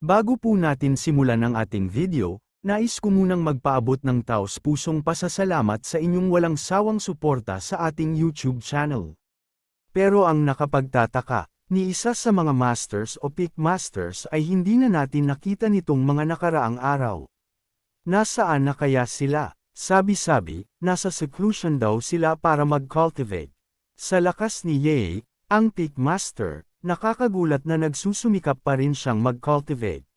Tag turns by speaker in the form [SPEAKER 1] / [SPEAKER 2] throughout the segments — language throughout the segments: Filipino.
[SPEAKER 1] Bago po natin simulan ang ating video, nais ko munang magpaabot ng taos pusong pasasalamat sa inyong walang sawang suporta sa ating YouTube channel. Pero ang nakapagtataka, ni isa sa mga masters o pick masters ay hindi na natin nakita nitong mga nakaraang araw. Nasaan na kaya sila? Sabi-sabi, nasa seclusion daw sila para mag-cultivate. Sa lakas ni Ye, ang pick master, nakakagulat na nagsusumikap pa rin siyang mag-cultivate.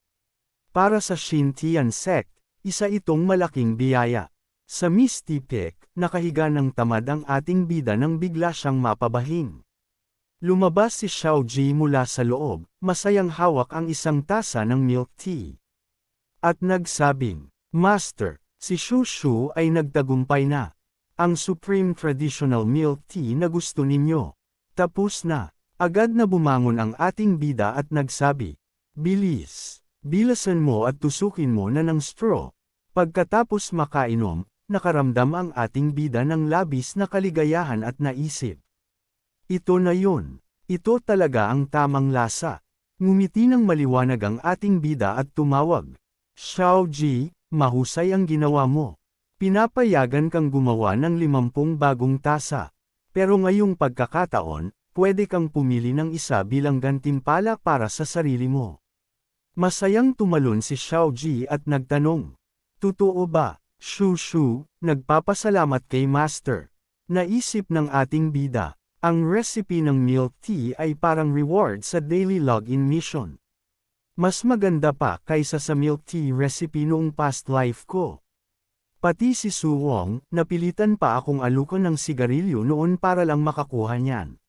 [SPEAKER 1] Para sa Shintian sect, isa itong malaking biyaya. Sa Misty Peak, nakahiga ng tamad ang ating bida nang bigla siyang mapabahing. Lumabas si Xiao Ji mula sa loob, masayang hawak ang isang tasa ng milk tea. At nagsabing, Master, si Shu Shu ay nagtagumpay na. Ang Supreme Traditional Milk Tea na gusto ninyo. Tapos na. Agad na bumangon ang ating bida at nagsabi, Bilis, bilasan mo at tusukin mo na ng straw. Pagkatapos makainom, nakaramdam ang ating bida ng labis na kaligayahan at naisip. Ito na yun. Ito talaga ang tamang lasa. Ngumiti ng maliwanag ang ating bida at tumawag. Xiao Ji, mahusay ang ginawa mo. Pinapayagan kang gumawa ng limampung bagong tasa. Pero ngayong pagkakataon, pwede kang pumili ng isa bilang gantimpala para sa sarili mo. Masayang tumalon si Xiao Ji at nagtanong. Totoo ba, Shu Shu, nagpapasalamat kay Master. Naisip ng ating bida. Ang recipe ng milk tea ay parang reward sa daily login mission. Mas maganda pa kaysa sa milk tea recipe noong past life ko. Pati si Su Wong, napilitan pa akong alukan ng sigarilyo noon para lang makakuha niyan.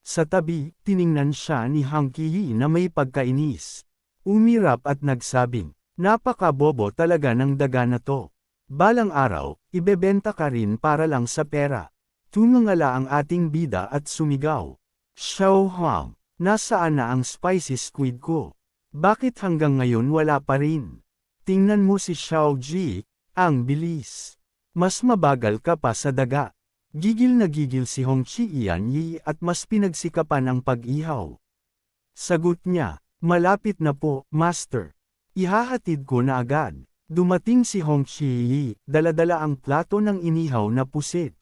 [SPEAKER 1] Sa tabi, tiningnan siya ni Hang Kiyi na may pagkainis. Umirap at nagsabing, napakabobo talaga ng daga na to. Balang araw, ibebenta ka rin para lang sa pera. Tumangala ang ating bida at sumigaw. Xiao Huang, nasaan na ang spicy squid ko? Bakit hanggang ngayon wala pa rin? Tingnan mo si Xiao Ji, ang bilis. Mas mabagal ka pa sa daga. Gigil na gigil si Hong Chi Ian Yi at mas pinagsikapan ang pag-ihaw. Sagot niya, malapit na po, Master. Ihahatid ko na agad. Dumating si Hong Chi Yi, daladala ang plato ng inihaw na pusit.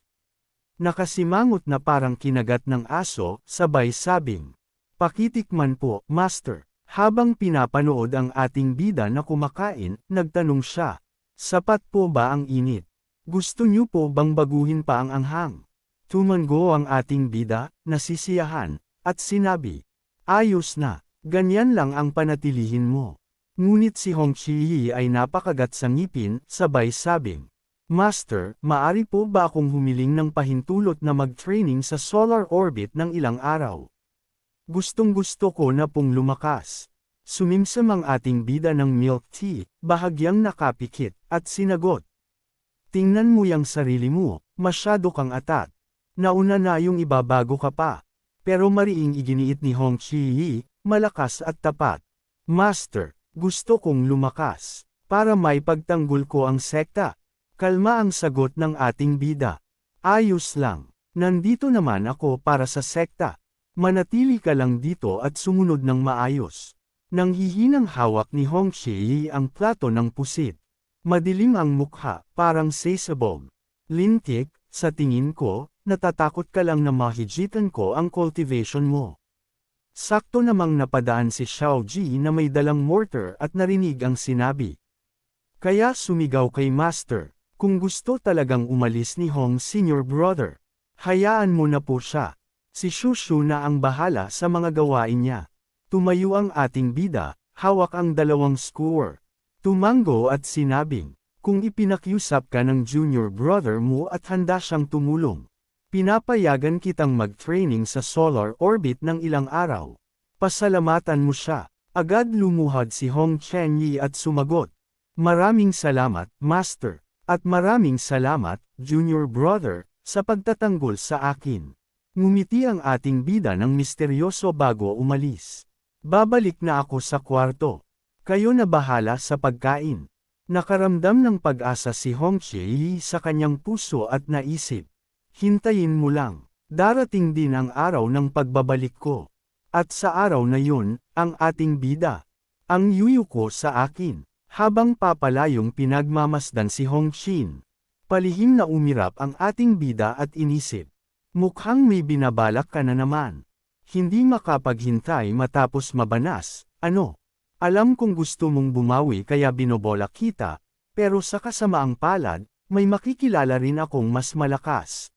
[SPEAKER 1] Nakasimangot na parang kinagat ng aso, sabay sabing. Pakitikman po, Master. Habang pinapanood ang ating bida na kumakain, nagtanong siya. Sapat po ba ang init? Gusto niyo po bang baguhin pa ang anghang? Tumango ang ating bida, nasisiyahan, at sinabi. Ayos na, ganyan lang ang panatilihin mo. Ngunit si Hong Chi ay napakagat sa ngipin, sabay sabing. Master, maari po ba akong humiling ng pahintulot na mag-training sa solar orbit ng ilang araw? Gustong gusto ko na pong lumakas. Sumimsam ang ating bida ng milk tea, bahagyang nakapikit, at sinagot. Tingnan mo yung sarili mo, masyado kang atat. Nauna na yung ibabago ka pa. Pero mariing iginiit ni Hong Chi Yi, malakas at tapat. Master, gusto kong lumakas. Para may pagtanggol ko ang sekta. Kalma ang sagot ng ating bida. Ayos lang. Nandito naman ako para sa sekta. Manatili ka lang dito at sumunod ng maayos. Nang hihinang hawak ni Hong Chi ang plato ng pusit. Madilim ang mukha, parang sesabog. Lintik, sa tingin ko, natatakot ka lang na mahijitan ko ang cultivation mo. Sakto namang napadaan si Xiao Ji na may dalang mortar at narinig ang sinabi. Kaya sumigaw kay Master, kung gusto talagang umalis ni Hong Senior Brother, hayaan mo na po siya. Si Shushu na ang bahala sa mga gawain niya. Tumayo ang ating bida, hawak ang dalawang skewer. Tumango at sinabing, kung ipinakiusap ka ng junior brother mo at handa siyang tumulong, pinapayagan kitang mag-training sa solar orbit ng ilang araw. Pasalamatan mo siya. Agad lumuhad si Hong Chen Yi at sumagot. Maraming salamat, Master, at maraming salamat, junior brother, sa pagtatanggol sa akin. Ngumiti ang ating bida ng misteryoso bago umalis. Babalik na ako sa kwarto. Kayo na bahala sa pagkain. Nakaramdam ng pag-asa si Hong Chi sa kanyang puso at naisip. Hintayin mo lang. Darating din ang araw ng pagbabalik ko. At sa araw na yun, ang ating bida. Ang yuyu ko sa akin. Habang papalayong pinagmamasdan si Hong Shin. Palihim na umirap ang ating bida at inisip. Mukhang may binabalak ka na naman. Hindi makapaghintay matapos mabanas, ano? Alam kong gusto mong bumawi kaya binobola kita, pero sa kasamaang palad, may makikilala rin akong mas malakas.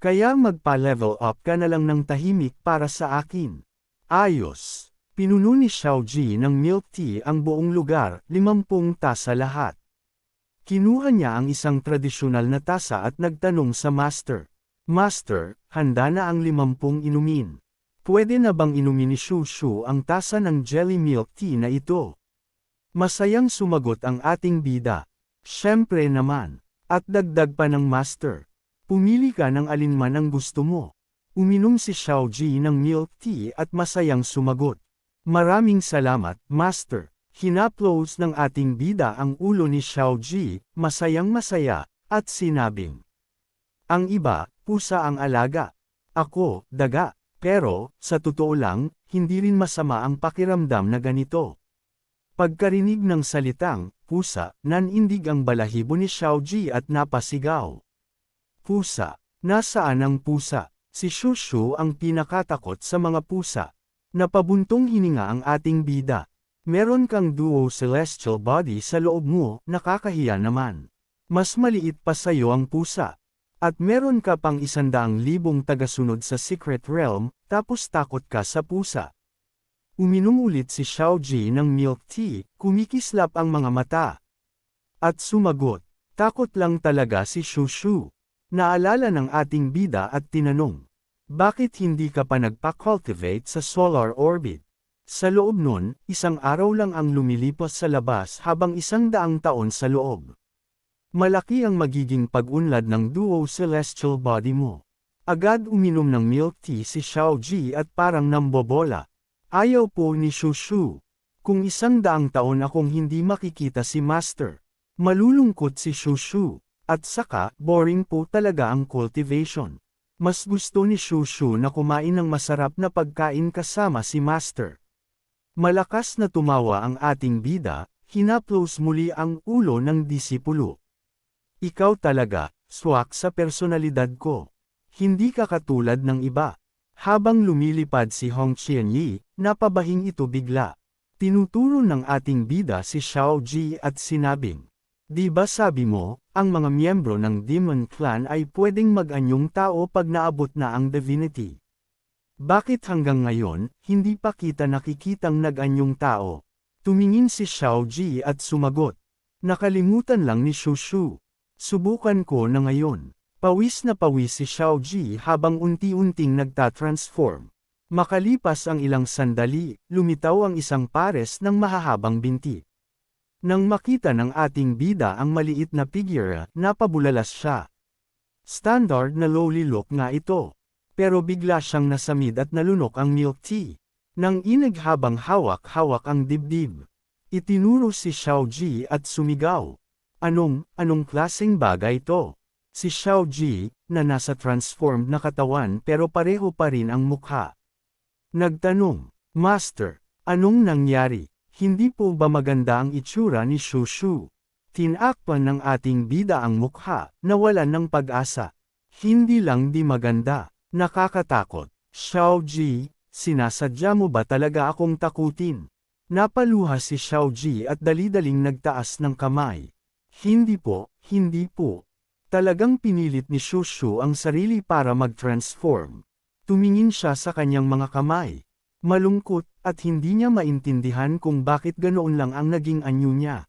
[SPEAKER 1] Kaya magpa-level up ka na lang ng tahimik para sa akin. Ayos. Pinuno ni Xiao Ji ng milk tea ang buong lugar, limampung tasa lahat. Kinuha niya ang isang tradisyonal na tasa at nagtanong sa master. Master, handa na ang limampung inumin. Pwede na bang inumin ni ang tasa ng jelly milk tea na ito? Masayang sumagot ang ating bida. Siyempre naman. At dagdag pa ng master. Pumili ka ng alinman ang gusto mo. Uminom si Xiao Ji ng milk tea at masayang sumagot. Maraming salamat, master. Hinaplos ng ating bida ang ulo ni Xiao Ji, masayang masaya, at sinabing. Ang iba, pusa ang alaga. Ako, daga. Pero, sa totoo lang, hindi rin masama ang pakiramdam na ganito. Pagkarinig ng salitang, pusa, nanindig ang balahibo ni Xiao Ji at napasigaw. Pusa, nasaan ang pusa? Si Shushu ang pinakatakot sa mga pusa. Napabuntong hininga ang ating bida. Meron kang duo celestial body sa loob mo, nakakahiya naman. Mas maliit pa sa'yo ang pusa. At meron ka pang isandaang libong tagasunod sa secret realm, tapos takot ka sa pusa. Uminom ulit si Xiao Ji ng milk tea, kumikislap ang mga mata. At sumagot, takot lang talaga si Shushu. Naalala ng ating bida at tinanong, bakit hindi ka pa nagpa-cultivate sa solar orbit? Sa loob nun, isang araw lang ang lumilipas sa labas habang isang daang taon sa loob. Malaki ang magiging pag-unlad ng duo celestial body mo. Agad uminom ng milk tea si Xiao Ji at parang nambobola. Ayaw po ni Shushu. Kung isang daang taon akong hindi makikita si Master. Malulungkot si Shushu. At saka, boring po talaga ang cultivation. Mas gusto ni Shushu na kumain ng masarap na pagkain kasama si Master. Malakas na tumawa ang ating bida, hinaplos muli ang ulo ng disipulo. Ikaw talaga, swak sa personalidad ko. Hindi ka katulad ng iba. Habang lumilipad si Hong Qianyi, napabahing ito bigla. Tinuturo ng ating bida si Xiao Ji at sinabing, Di ba sabi mo, ang mga miyembro ng Demon Clan ay pwedeng mag-anyong tao pag naabot na ang divinity? Bakit hanggang ngayon, hindi pa kita nakikitang nag-anyong tao? Tumingin si Xiao Ji at sumagot. Nakalimutan lang ni Shu Shu. Subukan ko na ngayon. Pawis na pawis si Xiao Ji habang unti-unting nagtatransform. Makalipas ang ilang sandali, lumitaw ang isang pares ng mahahabang binti. Nang makita ng ating bida ang maliit na figure, napabulalas siya. Standard na lowly look nga ito pero bigla siyang nasamid at nalunok ang milk tea. Nang inig habang hawak-hawak ang dibdib. Itinuro si Xiao Ji at sumigaw. Anong, anong klaseng bagay to? Si Xiao Ji, na nasa transformed na katawan pero pareho pa rin ang mukha. Nagtanong, Master, anong nangyari? Hindi po ba maganda ang itsura ni Shu Shu? Tinakpan ng ating bida ang mukha, nawalan ng pag-asa. Hindi lang di maganda. Nakakatakot. Xiao Ji, sinasadya mo ba talaga akong takutin? Napaluha si Xiao Ji at dali-daling nagtaas ng kamay. Hindi po, hindi po. Talagang pinilit ni Shushu ang sarili para mag-transform. Tumingin siya sa kanyang mga kamay. Malungkot, at hindi niya maintindihan kung bakit ganoon lang ang naging anyo niya.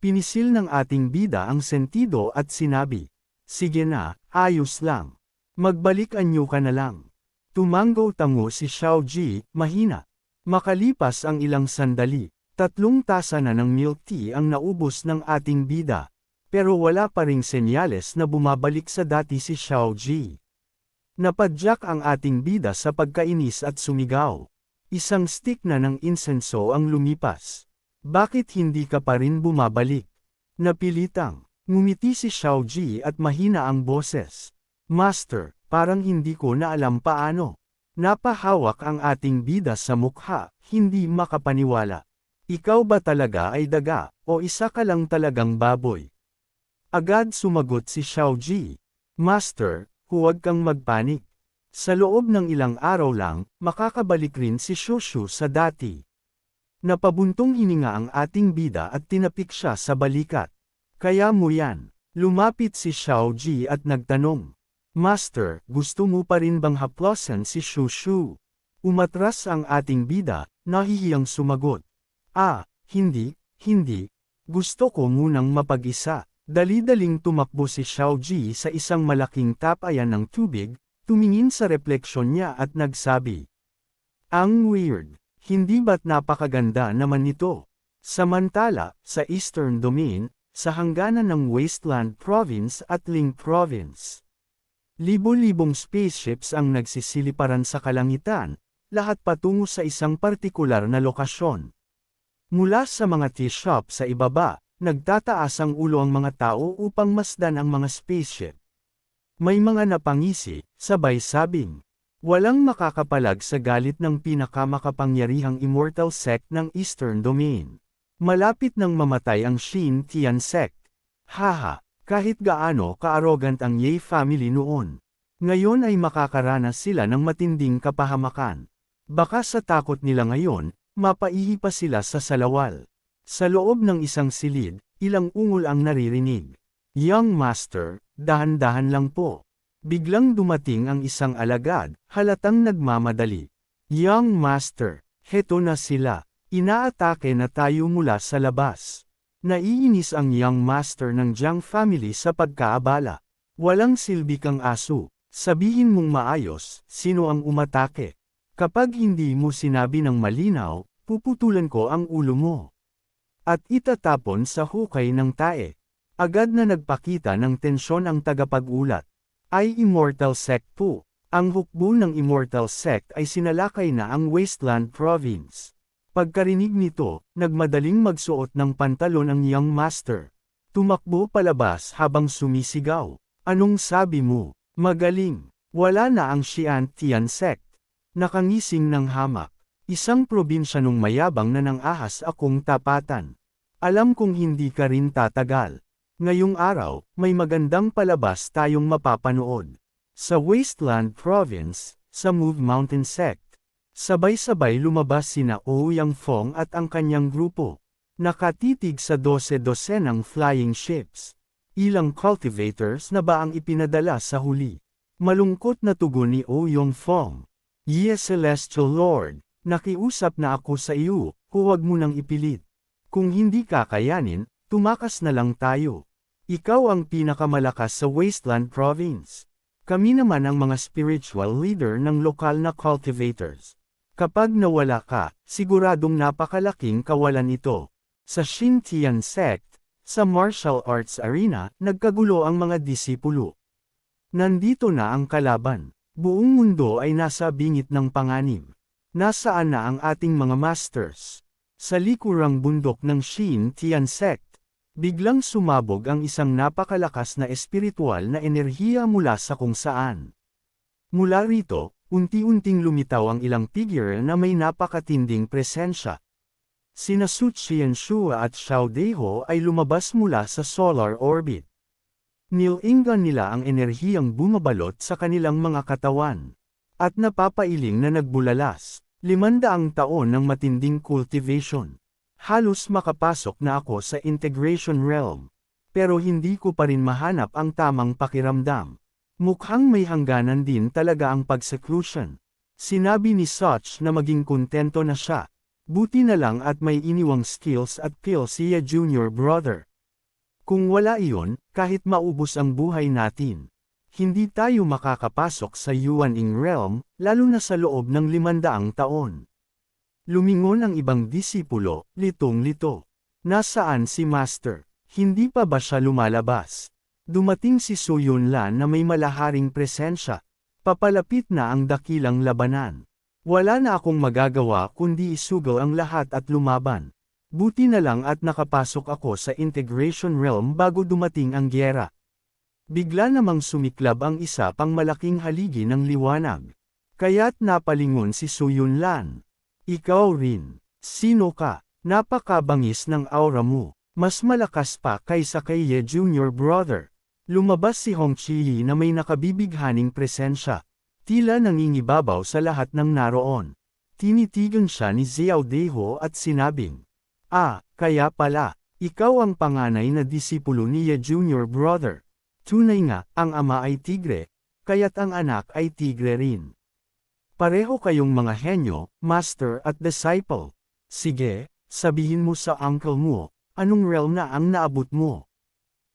[SPEAKER 1] Pinisil ng ating bida ang sentido at sinabi, Sige na, ayos lang. Magbalik anyo ka na lang. Tumanggo tango si Xiao Ji, mahina. Makalipas ang ilang sandali, tatlong tasa na ng milk tea ang naubos ng ating bida. Pero wala pa ring senyales na bumabalik sa dati si Xiao Ji. Napadyak ang ating bida sa pagkainis at sumigaw. Isang stick na ng insenso ang lumipas. Bakit hindi ka pa rin bumabalik? Napilitang, ngumiti si Xiao Ji at mahina ang boses. Master, parang hindi ko na alam paano. Napahawak ang ating bida sa mukha, hindi makapaniwala. Ikaw ba talaga ay daga, o isa ka lang talagang baboy? Agad sumagot si Xiao Ji. Master, huwag kang magpanik. Sa loob ng ilang araw lang, makakabalik rin si Shushu sa dati. Napabuntong hininga ang ating bida at tinapik siya sa balikat. Kaya mo yan. Lumapit si Xiao Ji at nagtanong. Master, gusto mo pa rin bang haplosan si Shushu? Umatras ang ating bida, nahihiyang sumagot. Ah, hindi, hindi. Gusto ko munang mapag-isa. Dali-daling tumakbo si Xiao Ji sa isang malaking tapayan ng tubig, tumingin sa refleksyon niya at nagsabi. Ang weird. Hindi ba't napakaganda naman nito? Samantala, sa Eastern Domain, sa hangganan ng Wasteland Province at Ling Province. Libo-libong spaceships ang nagsisiliparan sa kalangitan, lahat patungo sa isang partikular na lokasyon. Mula sa mga tea shop sa ibaba, nagtataas ang ulo ang mga tao upang masdan ang mga spaceship. May mga napangisi, sabay sabing, walang makakapalag sa galit ng pinakamakapangyarihang immortal sect ng Eastern Domain. Malapit nang mamatay ang Shin Tian sect. Haha, kahit gaano ka-arrogant ang Ye family noon. Ngayon ay makakaranas sila ng matinding kapahamakan. Baka sa takot nila ngayon, mapaihi pa sila sa salawal. Sa loob ng isang silid, ilang ungol ang naririnig. Young Master, dahan-dahan lang po. Biglang dumating ang isang alagad, halatang nagmamadali. Young Master, heto na sila. Inaatake na tayo mula sa labas. Naiinis ang young master ng Jiang family sa pagkaabala. Walang silbi kang aso. Sabihin mong maayos, sino ang umatake. Kapag hindi mo sinabi ng malinaw, puputulan ko ang ulo mo. At itatapon sa hukay ng tae. Agad na nagpakita ng tensyon ang tagapag-ulat. Ay Immortal Sect po. Ang hukbo ng Immortal Sect ay sinalakay na ang Wasteland Province. Pagkarinig nito, nagmadaling magsuot ng pantalon ang young master. Tumakbo palabas habang sumisigaw. Anong sabi mo? Magaling. Wala na ang Xian Tian sect. Nakangising ng hamak. Isang probinsya nung mayabang na nang ahas akong tapatan. Alam kong hindi ka rin tatagal. Ngayong araw, may magandang palabas tayong mapapanood. Sa Wasteland Province, sa Move Mountain Sect. Sabay-sabay lumabas sina Ouyang Fong at ang kanyang grupo. Nakatitig sa dose-dosenang flying ships. Ilang cultivators na ba ang ipinadala sa huli? Malungkot na tugon ni Ouyang Fong. Yes Celestial Lord, nakiusap na ako sa iyo, huwag mo nang ipilit. Kung hindi kakayanin, tumakas na lang tayo. Ikaw ang pinakamalakas sa Wasteland Province. Kami naman ang mga spiritual leader ng lokal na cultivators. Kapag nawala ka, siguradong napakalaking kawalan ito. Sa Shintian sect, sa martial arts arena, nagkagulo ang mga disipulo. Nandito na ang kalaban. Buong mundo ay nasa bingit ng panganib. Nasaan na ang ating mga masters? Sa likurang bundok ng Shin Tian sect, biglang sumabog ang isang napakalakas na espiritual na enerhiya mula sa kung saan. Mula rito, unti-unting lumitaw ang ilang figure na may napakatinding presensya. Sina Su Qianshua at Xiao Deho ay lumabas mula sa solar orbit. Nilinggan nila ang enerhiyang bumabalot sa kanilang mga katawan. At napapailing na nagbulalas, limandaang taon ng matinding cultivation. Halos makapasok na ako sa integration realm. Pero hindi ko pa rin mahanap ang tamang pakiramdam. Mukhang may hangganan din talaga ang pagseclusion. Sinabi ni Such na maging kontento na siya. Buti na lang at may iniwang skills at pills siya junior brother. Kung wala iyon, kahit maubos ang buhay natin, hindi tayo makakapasok sa Yuaning realm, lalo na sa loob ng limandaang taon. Lumingon ang ibang disipulo, litong-lito. Nasaan si Master? Hindi pa ba siya lumalabas? Dumating si So Yunlan na may malaharing presensya. Papalapit na ang dakilang labanan. Wala na akong magagawa kundi isugal ang lahat at lumaban. Buti na lang at nakapasok ako sa integration realm bago dumating ang gyera. Bigla namang sumiklab ang isa pang malaking haligi ng liwanag. Kaya't napalingon si So Yunlan. Ikaw rin. Sino ka? Napakabangis ng aura mo. Mas malakas pa kaysa kay Ye Jr. Brother. Lumabas si Hong Chi na may nakabibighaning presensya. Tila nangingibabaw sa lahat ng naroon. Tinitigan siya ni Xiao Deho at sinabing, Ah, kaya pala, ikaw ang panganay na disipulo ni Ye Jr. Brother. Tunay nga, ang ama ay tigre, kaya't ang anak ay tigre rin. Pareho kayong mga henyo, master at disciple. Sige, sabihin mo sa uncle mo, anong realm na ang naabot mo?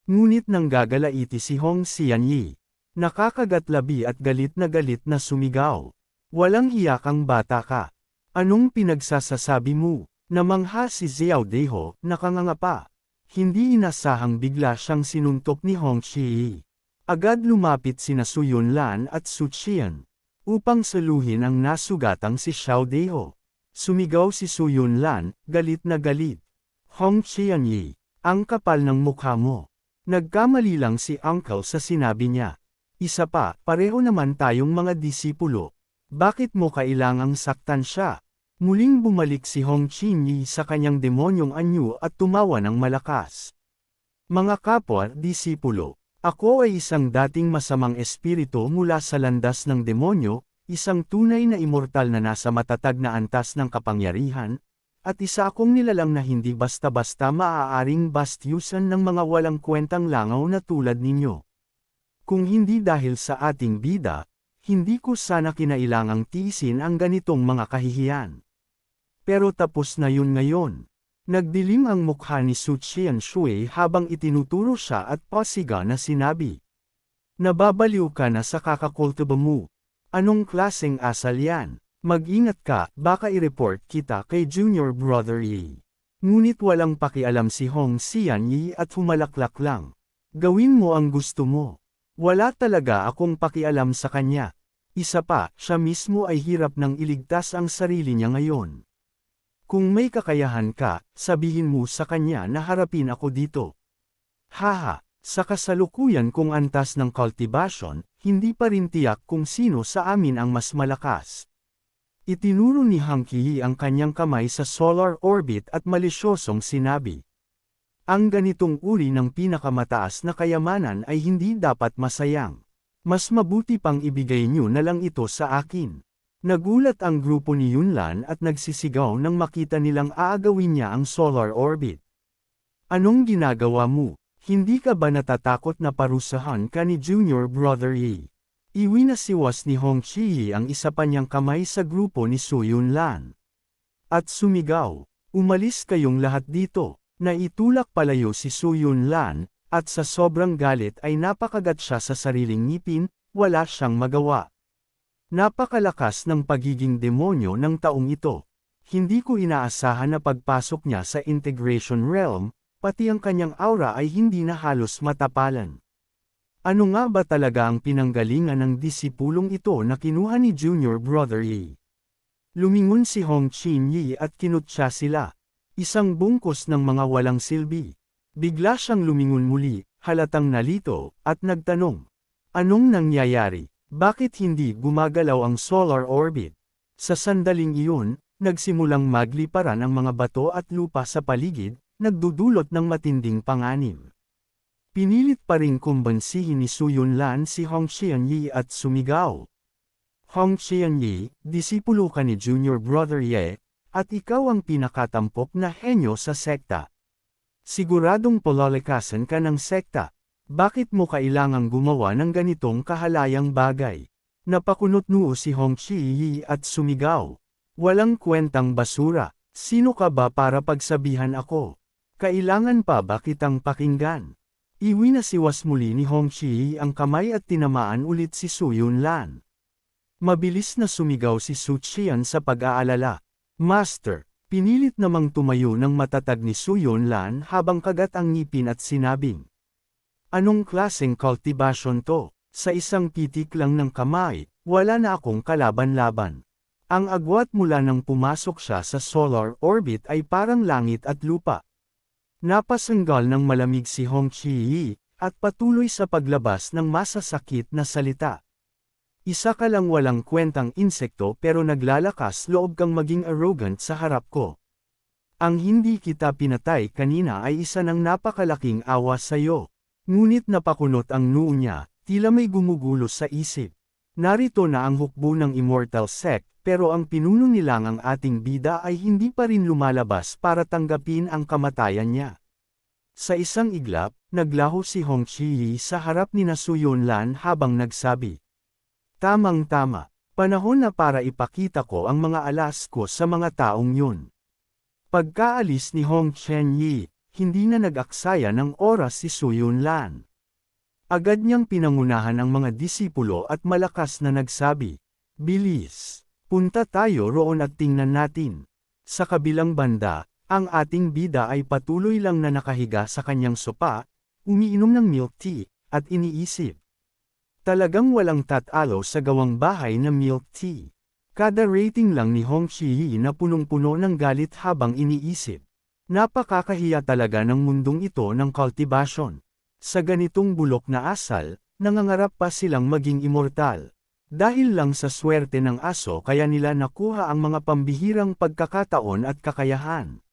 [SPEAKER 1] Ngunit nang gagalaiti si Hong Xianyi. Nakakagatlabi at galit na galit na sumigaw. Walang iyakang bata ka. Anong pinagsasasabi mo? Namangha si Xiao Deho, nakanganga Hindi inasahang bigla siyang sinuntok ni Hong Chi. Agad lumapit sina Su Yunlan at Su Qian. Upang saluhin ang nasugatang si Xiao Deho. Sumigaw si Su Yunlan, galit na galit. Hong Qianyi, ang kapal ng mukha mo. Nagkamali lang si uncle sa sinabi niya. Isa pa, pareho naman tayong mga disipulo. Bakit mo kailangang saktan siya? Muling bumalik si Hong Chinyi sa kanyang demonyong anyo at tumawa ng malakas. Mga kapwa, disipulo, ako ay isang dating masamang espiritu mula sa landas ng demonyo, isang tunay na immortal na nasa matatag na antas ng kapangyarihan, at isa akong nilalang na hindi basta-basta maaaring bastyusan ng mga walang kwentang langaw na tulad ninyo. Kung hindi dahil sa ating bida, hindi ko sana kinailangang tiisin ang ganitong mga kahihiyan. Pero tapos na yun ngayon. Nagdilim ang mukha ni Su Qian Shui habang itinuturo siya at pasiga na sinabi. Nababaliw ka na sa kakakultuba mo. Anong klaseng asal yan? Mag-ingat ka, baka i-report kita kay Junior Brother Yi. Ngunit walang pakialam si Hong Xian Yi at humalaklak lang. Gawin mo ang gusto mo. Wala talaga akong pakialam sa kanya. Isa pa, siya mismo ay hirap nang iligtas ang sarili niya ngayon. Kung may kakayahan ka, sabihin mo sa kanya na harapin ako dito. Haha, sa kasalukuyan kung antas ng cultivation, hindi pa rin tiyak kung sino sa amin ang mas malakas. Itinuro ni Hang ang kanyang kamay sa solar orbit at malisyosong sinabi. Ang ganitong uri ng pinakamataas na kayamanan ay hindi dapat masayang. Mas mabuti pang ibigay niyo na lang ito sa akin. Nagulat ang grupo ni Yunlan at nagsisigaw nang makita nilang aagawin niya ang solar orbit. Anong ginagawa mo? Hindi ka ba natatakot na parusahan ka ni Junior Brother Yi? Iwinasiwas ni Hong Chi ang isa pa niyang kamay sa grupo ni Su Yunlan. At sumigaw, umalis kayong lahat dito, na itulak palayo si Su Yunlan, at sa sobrang galit ay napakagat siya sa sariling ngipin, wala siyang magawa. Napakalakas ng pagiging demonyo ng taong ito. Hindi ko inaasahan na pagpasok niya sa integration realm, pati ang kanyang aura ay hindi na halos matapalan. Ano nga ba talaga ang pinanggalingan ng disipulong ito na kinuha ni Junior Brother Yi? Lumingon si Hong Chin Yi at kinutsa sila. Isang bungkos ng mga walang silbi. Bigla siyang lumingon muli, halatang nalito, at nagtanong. Anong nangyayari? Bakit hindi gumagalaw ang solar orbit? Sa sandaling iyon, nagsimulang magliparan ang mga bato at lupa sa paligid, nagdudulot ng matinding panganib. Pinilit pa rin kumbansihin ni Su Yunlan si Hong Xianyi at sumigaw. Hong Xianyi, disipulo ka ni Junior Brother Ye, at ikaw ang pinakatampok na henyo sa sekta. Siguradong pololekasan ka ng sekta. Bakit mo kailangang gumawa ng ganitong kahalayang bagay? Napakunot noo si Hong Xiyi at sumigaw. Walang kwentang basura. Sino ka ba para pagsabihan ako? Kailangan pa ba kitang pakinggan? Iwinasiwas muli ni Hong Chi ang kamay at tinamaan ulit si Su Yunlan. Mabilis na sumigaw si Su Qian sa pag-aalala. Master, pinilit namang tumayo ng matatag ni Su Yunlan habang kagat ang ngipin at sinabing. Anong klaseng cultivation to? Sa isang pitik lang ng kamay, wala na akong kalaban-laban. Ang agwat mula nang pumasok siya sa solar orbit ay parang langit at lupa. Napasanggal ng malamig si Hong Chi at patuloy sa paglabas ng masasakit na salita. Isa ka lang walang kwentang insekto pero naglalakas loob kang maging arrogant sa harap ko. Ang hindi kita pinatay kanina ay isa ng napakalaking awa sa'yo. Ngunit napakunot ang noo niya, tila may gumugulo sa isip. Narito na ang hukbo ng Immortal Sect, pero ang pinuno nilang ang ating bida ay hindi pa rin lumalabas para tanggapin ang kamatayan niya. Sa isang iglap, naglaho si Hong Chi sa harap ni Nasuyon Lan habang nagsabi. Tamang-tama, panahon na para ipakita ko ang mga alas ko sa mga taong yun. Pagkaalis ni Hong Chen Yi, hindi na nag-aksaya ng oras si Suyun Lan. Agad niyang pinangunahan ang mga disipulo at malakas na nagsabi, Bilis! Punta tayo roon at tingnan natin. Sa kabilang banda, ang ating bida ay patuloy lang na nakahiga sa kanyang sopa, umiinom ng milk tea, at iniisip. Talagang walang tatalo sa gawang bahay na milk tea. Kada rating lang ni Hong Chi na punong-puno ng galit habang iniisip. Napakakahiya talaga ng mundong ito ng cultivation. Sa ganitong bulok na asal, nangangarap pa silang maging immortal. Dahil lang sa swerte ng aso kaya nila nakuha ang mga pambihirang pagkakataon at kakayahan.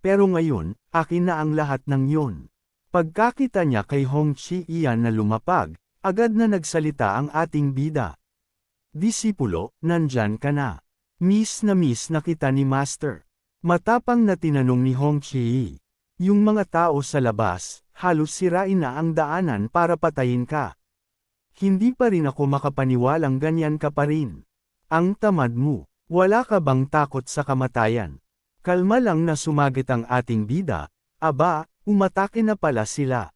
[SPEAKER 1] Pero ngayon, akin na ang lahat ng yun. Pagkakita niya kay Hong Chi iyan na lumapag, agad na nagsalita ang ating bida. Disipulo, nandyan ka na. Miss na miss na kita ni Master. Matapang na tinanong ni Hong Chi. Yung mga tao sa labas, halos sirain na ang daanan para patayin ka. Hindi pa rin ako makapaniwalang ganyan ka pa rin. Ang tamad mo, wala ka bang takot sa kamatayan? Kalma lang na sumagit ang ating bida, aba, umatake na pala sila.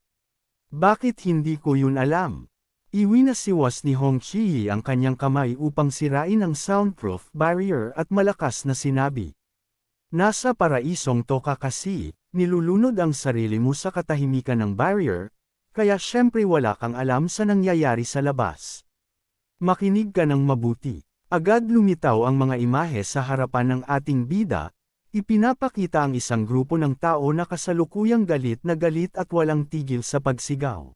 [SPEAKER 1] Bakit hindi ko yun alam? Iwinasiwas ni Hong Chi ang kanyang kamay upang sirain ang soundproof barrier at malakas na sinabi. Nasa paraisong to ka kasi, nilulunod ang sarili mo sa katahimikan ng barrier, kaya syempre wala kang alam sa nangyayari sa labas. Makinig ka ng mabuti. Agad lumitaw ang mga imahe sa harapan ng ating bida, ipinapakita ang isang grupo ng tao na kasalukuyang galit na galit at walang tigil sa pagsigaw.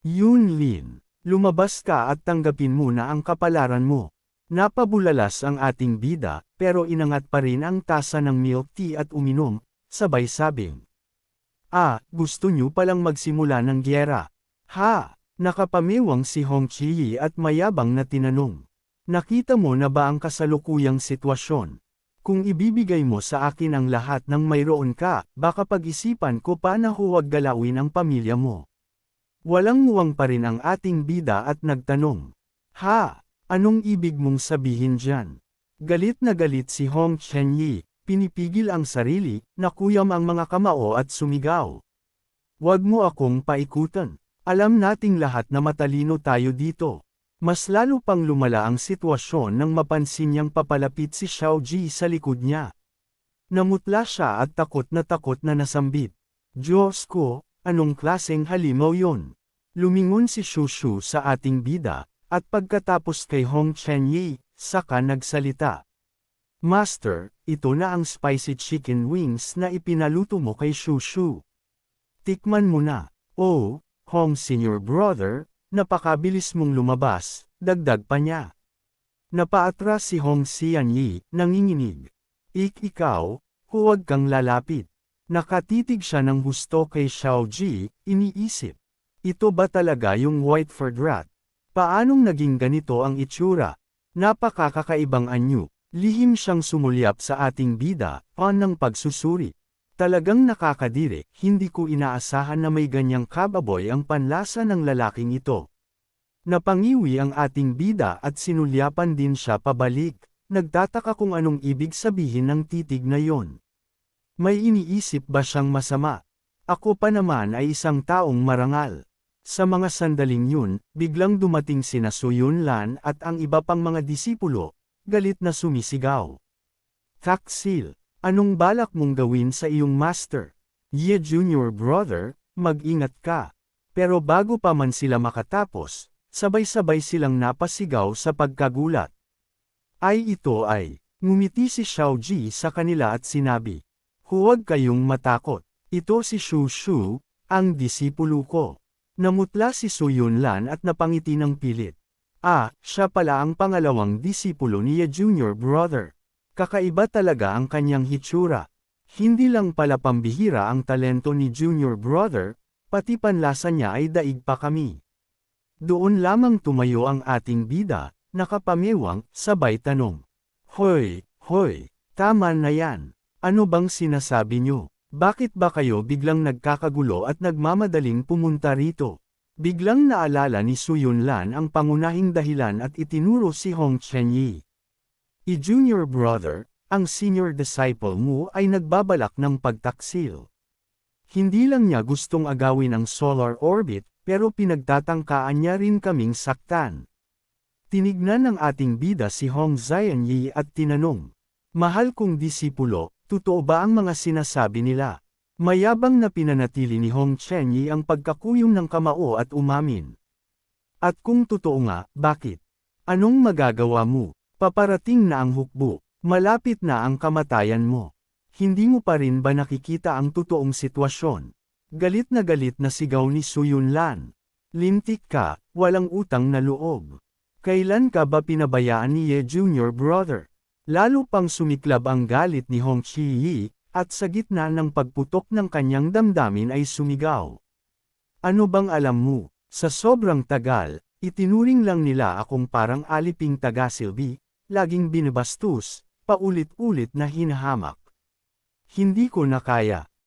[SPEAKER 1] Yun Lin. Lumabas ka at tanggapin mo na ang kapalaran mo. Napabulalas ang ating bida, pero inangat pa rin ang tasa ng milk tea at uminom, sabay sabing. Ah, gusto nyo palang magsimula ng gyera. Ha! Nakapamiwang si Hong Chi at mayabang na tinanong. Nakita mo na ba ang kasalukuyang sitwasyon? Kung ibibigay mo sa akin ang lahat ng mayroon ka, baka pag-isipan ko pa na huwag galawin ang pamilya mo. Walang muwang pa rin ang ating bida at nagtanong. Ha, anong ibig mong sabihin dyan? Galit na galit si Hong Chen Yi, pinipigil ang sarili, nakuyam ang mga kamao at sumigaw. Huwag mo akong paikutan. Alam nating lahat na matalino tayo dito. Mas lalo pang lumala ang sitwasyon nang mapansin niyang papalapit si Xiao Ji sa likod niya. Namutla siya at takot na takot na nasambit. Diyos ko, Anong klaseng halimaw yon? Lumingon si Shushu sa ating bida, at pagkatapos kay Hong Chen Yi, saka nagsalita. Master, ito na ang spicy chicken wings na ipinaluto mo kay Shushu. Tikman mo na. Oh, Hong Senior Brother, napakabilis mong lumabas, dagdag pa niya. Napaatras si Hong Xian Yi, nanginginig. Ik ikaw, huwag kang lalapit. Nakatitig siya ng husto kay Xiao Ji, iniisip. Ito ba talaga yung Whiteford Rat? Paanong naging ganito ang itsura? Napakakakaibang anyo. Lihim siyang sumulyap sa ating bida, pan ng pagsusuri. Talagang nakakadiri, hindi ko inaasahan na may ganyang kababoy ang panlasa ng lalaking ito. Napangiwi ang ating bida at sinulyapan din siya pabalik, nagtataka kung anong ibig sabihin ng titig na yon. May iniisip ba siyang masama? Ako pa naman ay isang taong marangal. Sa mga sandaling yun, biglang dumating sina Suyun Lan at ang iba pang mga disipulo, galit na sumisigaw. Taksil, anong balak mong gawin sa iyong master? Ye Junior Brother, mag-ingat ka. Pero bago pa man sila makatapos, sabay-sabay silang napasigaw sa pagkagulat. Ay ito ay, ngumiti si Xiao Ji sa kanila at sinabi, Huwag kayong matakot. Ito si Shu Shu, ang disipulo ko. Namutla si Su Yunlan at napangiti ng pilit. Ah, siya pala ang pangalawang disipulo niya junior brother. Kakaiba talaga ang kanyang hitsura. Hindi lang pala pambihira ang talento ni Junior Brother, pati panlasa niya ay daig pa kami. Doon lamang tumayo ang ating bida, nakapamewang, sabay tanong. Hoy, hoy, tama na yan. Ano bang sinasabi nyo? Bakit ba kayo biglang nagkakagulo at nagmamadaling pumunta rito? Biglang naalala ni Su Yunlan ang pangunahing dahilan at itinuro si Hong Chenyi. I-junior brother, ang senior disciple mo ay nagbabalak ng pagtaksil. Hindi lang niya gustong agawin ang solar orbit, pero pinagtatangkaan niya rin kaming saktan. Tinignan ng ating bida si Hong Zianyi at tinanong, Mahal kong disipulo, totoo ba ang mga sinasabi nila? Mayabang na pinanatili ni Hong Chenyi ang pagkakuyong ng kamao at umamin. At kung totoo nga, bakit? Anong magagawa mo? Paparating na ang hukbo, malapit na ang kamatayan mo. Hindi mo pa rin ba nakikita ang totoong sitwasyon? Galit na galit na sigaw ni Su Yunlan. Lintik ka, walang utang na loob. Kailan ka ba pinabayaan ni Ye Junior Brother? Lalo pang sumiklab ang galit ni Hong Chi-yi, at sa gitna ng pagputok ng kanyang damdamin ay sumigaw. Ano bang alam mo, sa sobrang tagal, itinuring lang nila akong parang aliping taga-silbi, laging binabastos, paulit-ulit na hinahamak. Hindi ko na kaya,